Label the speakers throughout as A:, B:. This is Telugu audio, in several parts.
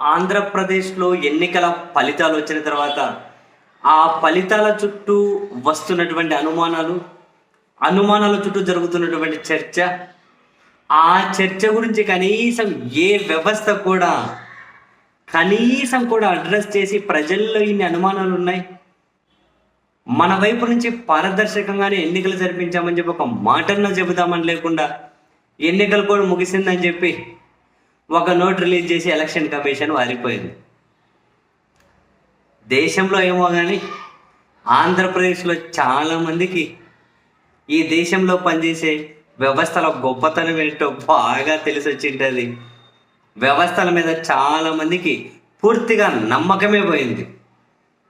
A: ఆంధ్రప్రదేశ్లో ఎన్నికల ఫలితాలు వచ్చిన తర్వాత ఆ ఫలితాల చుట్టూ వస్తున్నటువంటి అనుమానాలు అనుమానాల చుట్టూ జరుగుతున్నటువంటి చర్చ ఆ చర్చ గురించి కనీసం ఏ వ్యవస్థ కూడా కనీసం కూడా అడ్రస్ చేసి ప్రజల్లో ఇన్ని అనుమానాలు ఉన్నాయి? మన వైపు నుంచి పారదర్శకంగానే ఎన్నికలు జరిపించామని చెప్పి ఒక మాటన్న చెబుదామని లేకుండా ఎన్నికలు కూడా ముగిసిందని చెప్పి ఒక నోట్ రిలీజ్ చేసి ఎలక్షన్ కమిషన్ వారిపోయింది దేశంలో ఏమో కానీ ఆంధ్రప్రదేశ్లో చాలామందికి ఈ దేశంలో పనిచేసే వ్యవస్థల గొప్పతనం ఏంటో బాగా తెలిసి వచ్చింటుంది. వ్యవస్థల మీద చాలామందికి పూర్తిగా నమ్మకమే పోయింది.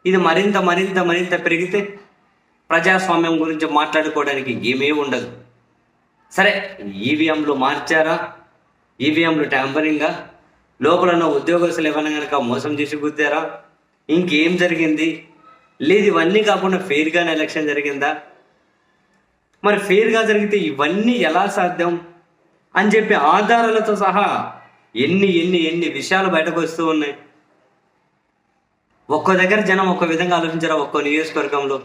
A: ఇది మరింత మరింత మరింత పెరిగితే ప్రజాస్వామ్యం గురించి మాట్లాడుకోవడానికి ఏమీ ఉండదు. సరే ఈవీఎంలు మార్చారా? ఈవీఎంలు ట్యాంపరింగా? లోపల ఉన్న ఉద్యోగస్తులు ఏమైనా కనుక మోసం చేసి గుద్దారా? ఇంకేం జరిగింది? లేదు ఇవన్నీ కాకుండా ఫెయిర్గానే ఎలక్షన్ జరిగిందా? మరి ఫెయిర్గా జరిగితే ఇవన్నీ ఎలా సాధ్యం? అని చెప్పి ఆధారాలతో సహా ఎన్ని ఎన్ని ఎన్ని విషయాలు బయటకు వస్తూ ఉన్నాయి. ఒక్కో దగ్గర జనం ఒక్కో విధంగా ఆలోచించారా ఒక్కో నియోజకవర్గంలో?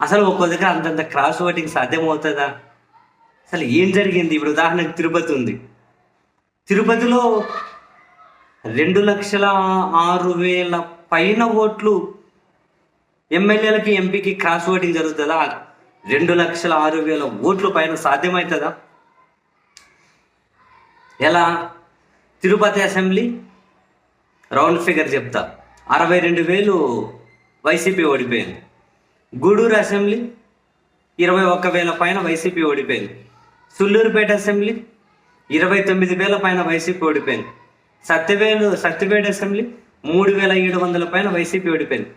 A: అసలు ఒక్కో దగ్గర అంతంత క్రాస్ ఓటింగ్ సాధ్యమవుతుందా? అసలు ఏం జరిగింది? ఇప్పుడు ఉదాహరణకు తిరుపతి ఉంది. తిరుపతిలో రెండు లక్షల ఆరు వేల పైన ఓట్లు ఎమ్మెల్యేలకి ఎంపీకి క్రాస్ ఓటింగ్ జరుగుతుందా? రెండు లక్షల ఆరు వేల ఓట్లు పైన సాధ్యమవుతుందా ఎలా? తిరుపతి అసెంబ్లీ రౌండ్ ఫిగర్ చెప్తా. అరవై రెండు వేలు వైసీపీ ఓడిపోయింది. గూడూరు అసెంబ్లీ ఇరవై ఒక్క వేల పైన వైసీపీ ఓడిపోయింది. సుల్లూరుపేట అసెంబ్లీ ఇరవై తొమ్మిది వేల పైన వైసీపీ ఓడిపోయింది. సత్యవేలు సత్యవేడు అసెంబ్లీ మూడు వేల ఏడు వందల పైన వైసీపీ ఓడిపోయింది.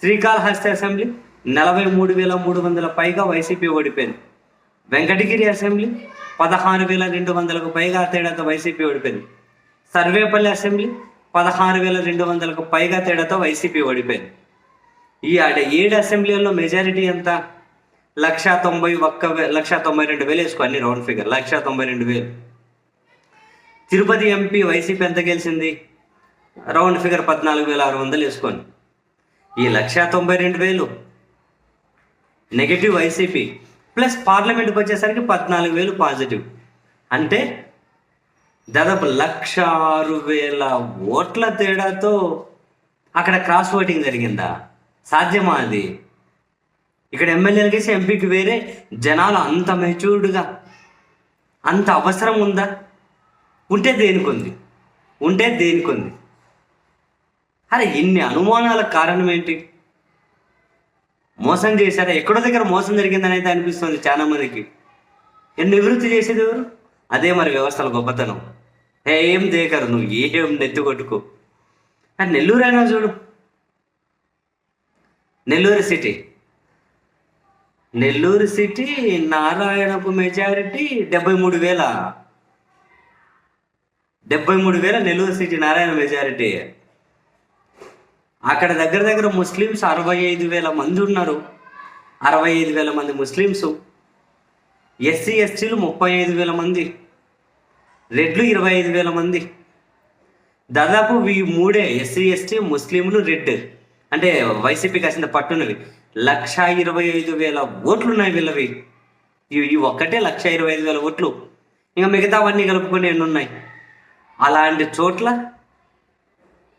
A: శ్రీకాళహస్తి అసెంబ్లీ నలభై మూడు వేల మూడు వందల పైగా వైసీపీ ఓడిపోయింది. వెంకటగిరి అసెంబ్లీ పదహారు వేల రెండు వందలకు పైగా తేడాతో వైసీపీ ఓడిపోయింది. సర్వేపల్లి అసెంబ్లీ పదహారు వేల రెండు వందలకు పైగా తేడాతో వైసీపీ ఓడిపోయింది. ఈ ఆడ ఏడు అసెంబ్లీల్లో మెజారిటీ ఎంత? లక్ష తొంభై ఒక్క లక్షా లక్ష తొంభై రెండు వేలు వేసుకో అన్ని రౌండ్ ఫిగర్. లక్ష తొంభై రెండు వేలు. తిరుపతి ఎంపీ వైసీపీ ఎంత గెలిచింది? రౌండ్ ఫిగర్ పద్నాలుగు వేల ఆరు వందలు వేసుకోండి. ఈ లక్ష తొంభై రెండు వేలు. Negative YCP. ప్లస్ పార్లమెంట్కి వచ్చేసరికి పద్నాలుగు వేలు పాజిటివ్. అంటే దాదాపు లక్ష ఆరు వేల ఓట్ల తేడాతో అక్కడ క్రాస్ ఓటింగ్ జరిగిందా? సాధ్యమా అది? ఇక్కడ ఎమ్మెల్యేలకి వేసి ఎంపీకి వేరే జనాలు అంత మెచ్యూర్డ్గా అంత అవసరం ఉందా? ఉంటే దేనికొంది? ఉంటే దేనికొంది? అరే ఇన్ని అనుమానాలకు కారణం ఏంటి మోసం చేశారా? ఎక్కడో దగ్గర మోసం జరిగిందని అయితే అనిపిస్తుంది చాలా మందికి ఏ నివృత్తి చేసేది ఎవరు? అదే మరి వ్యవస్థల గొప్పతనం. ఏం దేకరు నువ్వు? ఏం నెత్తి కొట్టుకో? కానీ నెల్లూరు అయినా చూడు. నెల్లూరు సిటీ. నెల్లూరు సిటీ నారాయణపు మెజారిటీ డెబ్బై మూడు వేల. డెబ్బై మూడు వేల నెల్లూరు సిటీ నారాయణ మెజారిటీ. అక్కడ దగ్గర దగ్గర ముస్లిమ్స్ అరవై ఐదు వేల మంది ఉన్నారు. అరవై ఐదు వేల మంది ముస్లిమ్స్. ఎస్సీ ఎస్టీలు ముప్పై ఐదు వేల మంది. రెడ్లు ఇరవై ఐదు వేల మంది. దాదాపు ఈ మూడే ఎస్సీ ఎస్టీ ముస్లింలు రెడ్. అంటే వైసీపీ కాసిన పట్టున్నవి. లక్ష ఇరవై ఐదు వేల ఓట్లు ఉన్నాయి వీళ్ళవి ఇవి ఒక్కటే లక్ష ఇరవై ఐదు వేల ఓట్లు. ఇంకా మిగతావన్నీ కలుపుకొని ఎన్ని ఉన్నాయి అలాంటి చోట్ల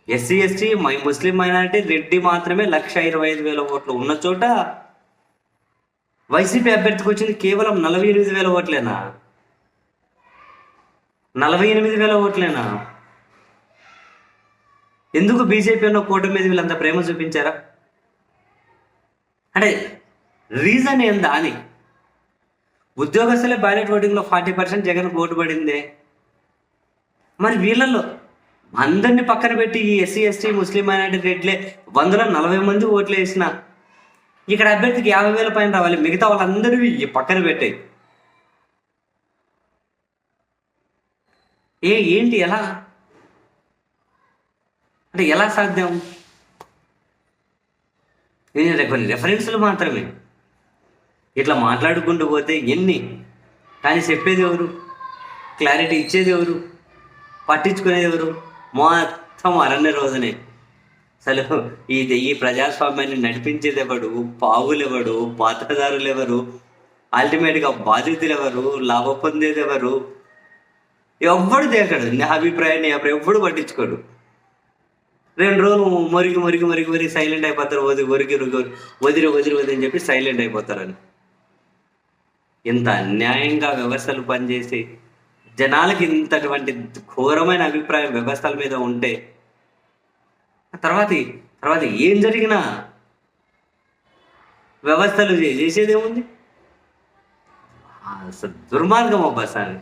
A: ఎస్సీ ఎస్టీ మై ముస్లిం మైనారిటీ రెడ్డి మాత్రమే లక్ష ఇరవై ఐదు వేల ఓట్లు ఉన్న చోట వైసీపీ అభ్యర్థికి వచ్చింది కేవలం నలభై ఎనిమిది వేల ఓట్లేనా? నలభై ఎనిమిది వేల ఓట్లేనా? ఎందుకు బీజేపీ అన్న కూటమి మీద వీళ్ళంత ప్రేమ చూపించారా? అంటే రీజన్ ఏందా అని. ఉద్యోగస్తులే బ్యాలెట్ ఓటింగ్లో ఫార్టీ పర్సెంట్ జగన్ ఓటు పడిందే. మరి వీళ్ళల్లో అందరిని పక్కన పెట్టి ఈ ఎస్సీ ఎస్టీ ముస్లిం మైనార్టీ రెడ్లే వందల నలభై మంది ఓట్లు వేసిన ఇక్కడ అభ్యర్థికి యాభై వేల పైన రావాలి. మిగతా వాళ్ళందరూ ఈ పక్కన పెట్టాయి. ఏ ఏంటి ఎలా? అంటే ఎలా సాధ్యం? ఇది కొన్ని రెఫరెన్స్లు మాత్రమే. ఇట్లా మాట్లాడుకుంటూ పోతే ఎన్ని? కానీ చెప్పేది ఎవరు? క్లారిటీ ఇచ్చేది ఎవరు? పట్టించుకునేది ఎవరు? మొత్తం అరణ్య రోజునే. అసలు ఈ ఈ ప్రజాస్వామ్యాన్ని నడిపించేది ఎవడు పావులు ఎవడు పాత్రదారులు ఎవరు? అల్టిమేట్గా బాధితులు ఎవరు లాభ పొందేది ఎవరు? ఎవ్వడు దేకడు? నా అభిప్రాయాన్ని అప్పుడు ఎవ్వడు పట్టించుకోడు? రెండు రోజులు మురిగి మురిగి మురికి మురికి సైలెంట్ అయిపోతారు. వదిలి ఒరిగి వదిలి వదిలి వదిలి అని చెప్పి సైలెంట్ అయిపోతారని. ఇంత అన్యాయంగా వ్యవస్థలు పనిచేసి జనాలకి ఇంతటువంటి ఘోరమైన అభిప్రాయం వ్యవస్థల మీద ఉంటే తర్వాత తర్వాత ఏం జరిగినా వ్యవస్థలు చేసేదేముంది? అసలు దుర్మార్గం అబ్బా సార్.